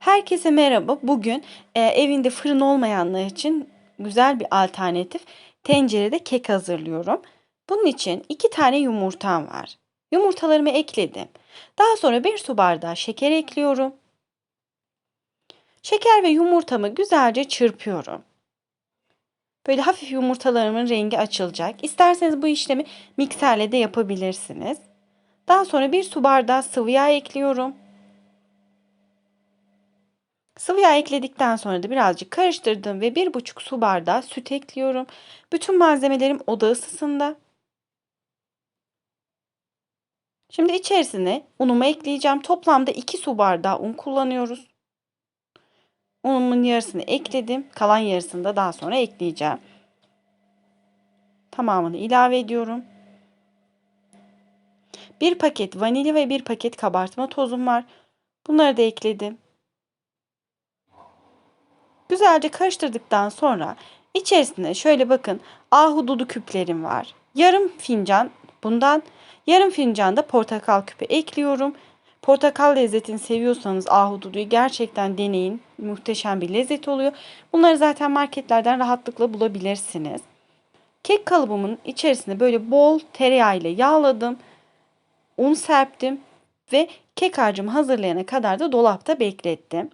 Herkese merhaba. Bugün e, evinde fırın olmayanlar için güzel bir alternatif tencerede kek hazırlıyorum. Bunun için iki tane yumurtam var. Yumurtalarımı ekledim. Daha sonra bir su bardağı şeker ekliyorum. Şeker ve yumurtamı güzelce çırpıyorum. Böyle hafif yumurtalarımın rengi açılacak. İsterseniz bu işlemi mikserle de yapabilirsiniz. Daha sonra bir su bardağı sıvı yağ ekliyorum. Sıvı yağ ekledikten sonra da birazcık karıştırdım ve bir buçuk su bardağı süt ekliyorum. Bütün malzemelerim oda ısısında. Şimdi içerisine unumu ekleyeceğim. Toplamda 2 su bardağı un kullanıyoruz. Unumun yarısını ekledim. Kalan yarısını da daha sonra ekleyeceğim. Tamamını ilave ediyorum. Bir paket vanilya ve bir paket kabartma tozum var. Bunları da ekledim. Güzelce karıştırdıktan sonra içerisine şöyle bakın ahududu küplerim var. Yarım fincan bundan yarım fincan da portakal küpü ekliyorum. Portakal lezzetini seviyorsanız ahududuyu gerçekten deneyin. Muhteşem bir lezzet oluyor. Bunları zaten marketlerden rahatlıkla bulabilirsiniz. Kek kalıbımın içerisine böyle bol tereyağı ile yağladım. Un serptim ve kek harcımı hazırlayana kadar da dolapta beklettim.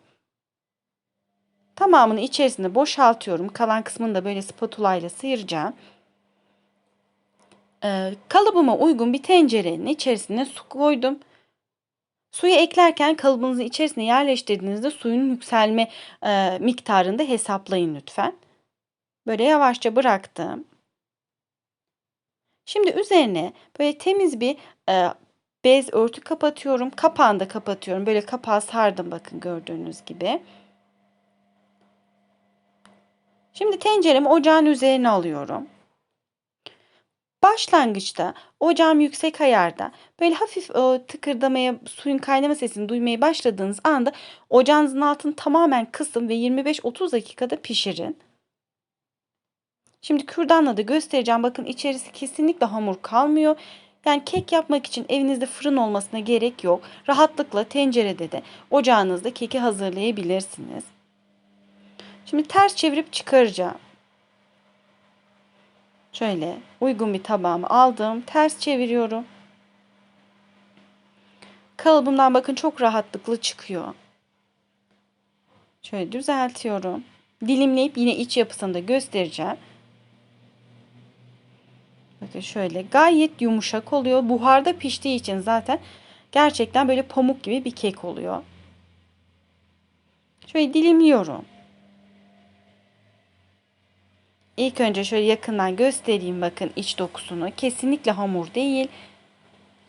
Tamamını içerisine boşaltıyorum. Kalan kısmını da böyle spatula ile sıyıracağım. Ee, kalıbıma uygun bir tencerenin içerisine su koydum. Suyu eklerken kalıbınızın içerisine yerleştirdiğinizde suyun yükselme e, miktarını da hesaplayın lütfen. Böyle yavaşça bıraktım. Şimdi üzerine böyle temiz bir e, bez örtü kapatıyorum. Kapağını da kapatıyorum. Böyle kapağı sardım bakın gördüğünüz gibi. Şimdi tenceremi ocağın üzerine alıyorum. Başlangıçta ocağım yüksek ayarda böyle hafif e, tıkırdamaya suyun kaynama sesini duymaya başladığınız anda ocağınızın altını tamamen kısın ve 25-30 dakikada pişirin. Şimdi kürdanla da göstereceğim. Bakın içerisi kesinlikle hamur kalmıyor. Yani kek yapmak için evinizde fırın olmasına gerek yok. Rahatlıkla tencerede de ocağınızda keki hazırlayabilirsiniz. Şimdi ters çevirip çıkaracağım. Şöyle uygun bir tabağımı aldım. Ters çeviriyorum. Kalıbımdan bakın çok rahatlıkla çıkıyor. Şöyle düzeltiyorum. Dilimleyip yine iç yapısını da göstereceğim. Bakın şöyle gayet yumuşak oluyor. Buharda piştiği için zaten gerçekten böyle pamuk gibi bir kek oluyor. Şöyle dilimliyorum. İlk önce şöyle yakından göstereyim bakın iç dokusunu. Kesinlikle hamur değil.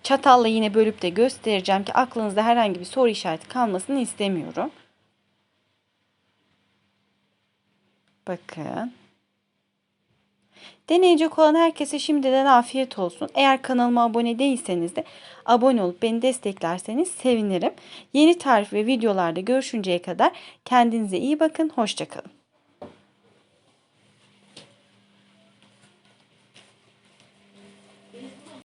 Çatalla yine bölüp de göstereceğim ki aklınızda herhangi bir soru işareti kalmasını istemiyorum. Bakın. Deneyecek olan herkese şimdiden afiyet olsun. Eğer kanalıma abone değilseniz de abone olup beni desteklerseniz sevinirim. Yeni tarif ve videolarda görüşünceye kadar kendinize iyi bakın. Hoşçakalın.